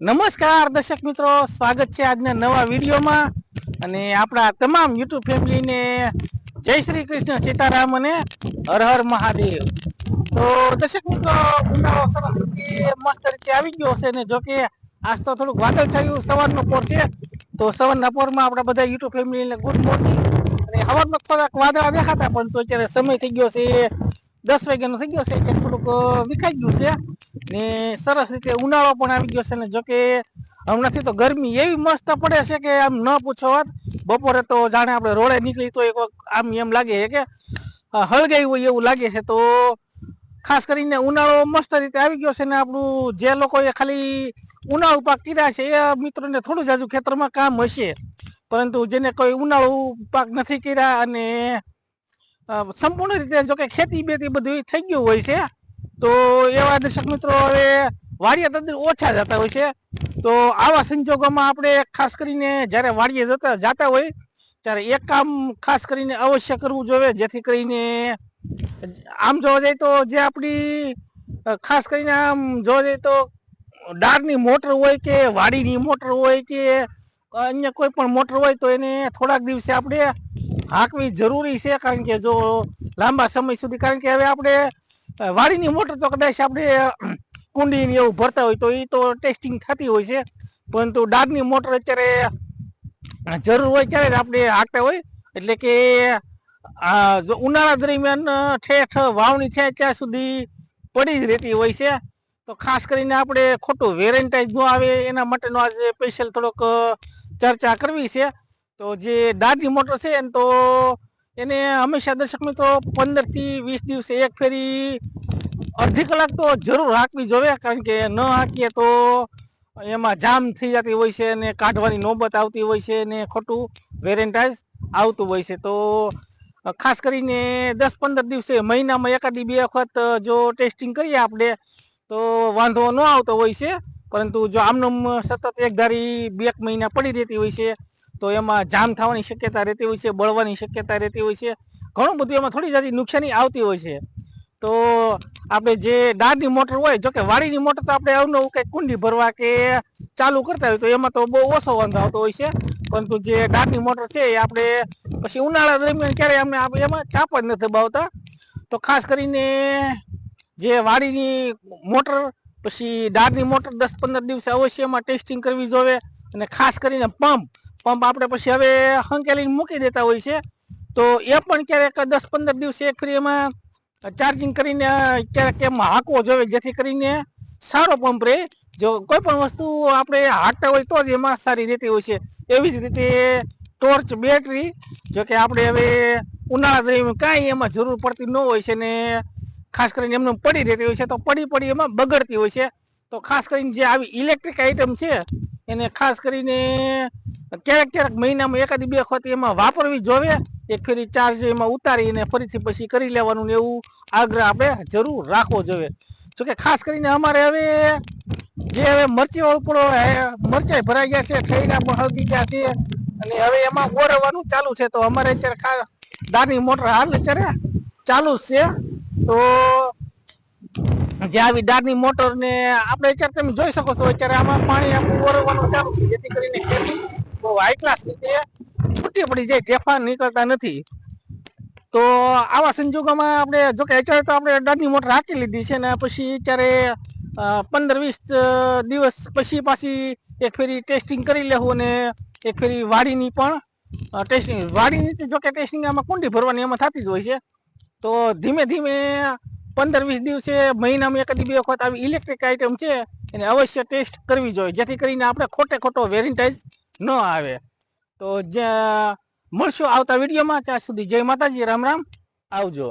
નમસ્કાર દર્શક મિત્રો, સ્વાગત છે આજના નવા વિડીયોમાં. અને આપણા તમામ યુટ્યુબ ફેમિલીને જય શ્રી કૃષ્ણ સીતારામ અને હર હર મહાદેવ. તો દર્શક મિત્રો, ઉનાળો મસ્ત રીતે આવી ગયો છે ને જોકે આજ તો થોડુંક વાદળ થયું સવારનો પોર છે. તો સવારના પોરમાં આપણા બધા યુટ્યુબ ફેમિલીને ગુડ મોર્નિંગ. અને સવારનો થોડાક વાદળા દેખાતા, પણ તો અત્યારે સમય થઈ ગયો છે દસ વાગ્યાનો થઈ ગયો છે, એટલે થોડુંક વિખાઈ ગયું છે. ને સરસ રીતે ઉનાળો પણ આવી ગયો છે ને જોકે હમણાંથી તો ગરમી એવી મસ્ત પડે છે કે આમ ન પૂછો વાત. બપોરે તો જાણે આપણે રોડે નીકળી તો એક આમ એમ લાગે છે કે હળગાઈ હોય એવું લાગે છે. તો ખાસ કરીને ઉનાળો મસ્ત રીતે આવી ગયો છે ને આપણું જે લોકોએ ખાલી ઉનાળુ પાક કર્યા છે એ મિત્રોને થોડું જાજુ ખેતરમાં કામ હશે. પરંતુ જેને કોઈ ઉનાળુ પાક નથી કર્યા અને સંપૂર્ણ રીતે જો કે ખેતી બેતી બધું થઈ ગયું હોય છે. તો એવા દર્શક મિત્રો હવે વાડિયા તદ્દન ઓછા જતા હોય છે. તો આવા સંજોગોમાં આપણે ખાસ કરીને જ્યારે વાડીએ જતા જતા હોય, ત્યારે એક કામ ખાસ કરીને અવશ્ય કરવું જોઈએ, જેથી કરીને આમ જોવા જાય તો જે આપણી ખાસ કરીને આમ જોવા જાય તો ડારની મોટર હોય કે વાડીની મોટર હોય કે અન્ય કોઈ પણ મોટર હોય તો એને થોડાક દિવસે આપણે હાંકવી જરૂરી છે. કારણ કે જો લાંબા સમય સુધી, કારણ કે હવે આપણે વાડીની મોટર તો કદાચ આપણે કુંડી ને એવું ભરતા હોય તો એ તો ટેસ્ટિંગ થતી હોય છે. પરંતુ ડારની મોટર અત્યારે જરૂર હોય ત્યારે જ આપણે હાંકતા હોય. એટલે કે ઉનાળા દરમિયાન ઠેઠ વાવણી થાય ત્યાં સુધી પડી જ રહેતી હોય છે. તો ખાસ કરીને આપણે ખોટું વેરેન્ટાઇઝ ન આવે એના માટેનો આજે સ્પેશિયલ થોડોક ચર્ચા કરવી છે. તો જે દાદની મોટર છે ને તો એને હંમેશા દર્શક મિત્રો પંદરથી વીસ દિવસે એક ફેરી અડધી કલાક તો જરૂર હાંકવી જોઈએ કારણ કે ન હાંકીએ તો એમાં જામ થઈ જતી હોય છે ને કાઢવાની નોબત આવતી હોય છે ને ખોટું વેરેન્ટાઇઝ આવતું હોય છે. તો ખાસ કરીને દસ પંદર દિવસે મહિનામાં એકાદી બે વખત જો ટેસ્ટિંગ કરીએ આપણે, તો વાંધો ન આવતો હોય છે. પરંતુ જો આમનું સતત એક ધારી બે મહિના પડી રહેતી હોય છે તો એમાં જામ થવાની શક્યતા રહેતી હોય છે, બળવાની શક્યતા રહેતી હોય છે. ઘણું બધું એમાં થોડી જાજી નુકસાની આવતી હોય છે. તો આપણે જે દાળની મોટર હોય, જોકે વાડીની મોટર તો આપણે અવનવું કંઈક કુંડી ભરવા કે ચાલુ કરતા હોય, તો એમાં તો બહુ ઓછો વાંધો આવતો હોય છે. પરંતુ જે દાળની મોટર છે, એ આપણે પછી ઉનાળા દરમિયાન ક્યારેય અમને આપણે એમાં ચાપ જ નથી દબાવતા. તો ખાસ કરીને જે વાડીની મોટર, પછી દાળની મોટર દસ પંદર દિવસે અવશ્ય એમાં ટેસ્ટિંગ કરવી જોઈએ. અને ખાસ કરીને પંપ પંપ આપણે પછી હવે હંકેલીને મૂકી દેતા હોય છે. તો એ પણ ક્યારેક દસ પંદર દિવસે એક એમાં ચાર્જિંગ કરીને ક્યારેક એમાં હાંકવો જોઈએ જેથી કરીને સારો પંપ રહે. જો કોઈ પણ વસ્તુ આપણે હાંકતા હોય તો જ એમાં સારી રહેતી હોય છે. એવી જ રીતે ટોર્ચ બેટરી જો કે આપણે હવે ઉનાળા દરમિયાન કાંઈ એમાં જરૂર પડતી ન હોય છે ને ખાસ કરીને એમને પડી રહેતી હોય છે, તો પડી પડી એમાં બગડતી હોય છે. તો ખાસ કરીને જે આવી ઇલેક્ટ્રિક આઇટમ છે, એને ખાસ કરીને ક્યારેક ક્યારેક મહિનામાં એકાદી બે ખોતી એમાં વાપરવી જોઈએ એક ફેરી ચાર્જ એમાં ઉતારીને ફરીથી પછી કરી લેવાનું એવું આગ્રહ આપણે જરૂર રાખવો જોઈએ જોકે ખાસ કરીને અમારે હવે જે હવે મરચી પણ મરચાઈ ભરાઈ ગયા છે થઈને પણ હળગી ગયા છે અને હવે એમાં ઓરવાનું ચાલુ છે. તો અમારે અત્યારે ખાસ દાની મોટર હાલ અત્યારે ચાલુ જ છે. તો જે આવી દાળની મોટર ને આપણે અત્યારે તમે જોઈ શકો છો, અત્યારે આમાં પાણી આપણું ઓરવાનું ચાલુ છે. જેથી કરીને ખેતી બહુ હાઈ ક્લાસ છૂટી પડી જાય ઢેફા નીકળતા નથી. તો આવા સંજોગોમાં આપણે જો કે અત્યારે તો આપણે દાળની મોટર હાકી લીધી છે ને પછી અત્યારે પંદર વીસ દિવસ પછી પાછી એક ફેરી ટેસ્ટિંગ કરી લેવું અને એક ફેરી વાડીની પણ ટેસ્ટિંગ. વાડીની જો કે ટેસ્ટિંગ આમાં કુંડી ભરવાની એમાં થતી જ હોય છે. તો ધીમે ધીમે પંદર વીસ દિવસે મહિનામાં એકાદી બે વખત આવી ઇલેક્ટ્રિક આઇટમ છે એને અવશ્ય ટેસ્ટ કરવી જોઈએ. જેથી કરીને આપણે ખોટે ખોટો વેરિન્ટાઇઝ ન આવે. તો જ્યાં મળશું આવતા વિડીયોમાં ત્યાં સુધી જય માતાજી રામ રામ. આવજો.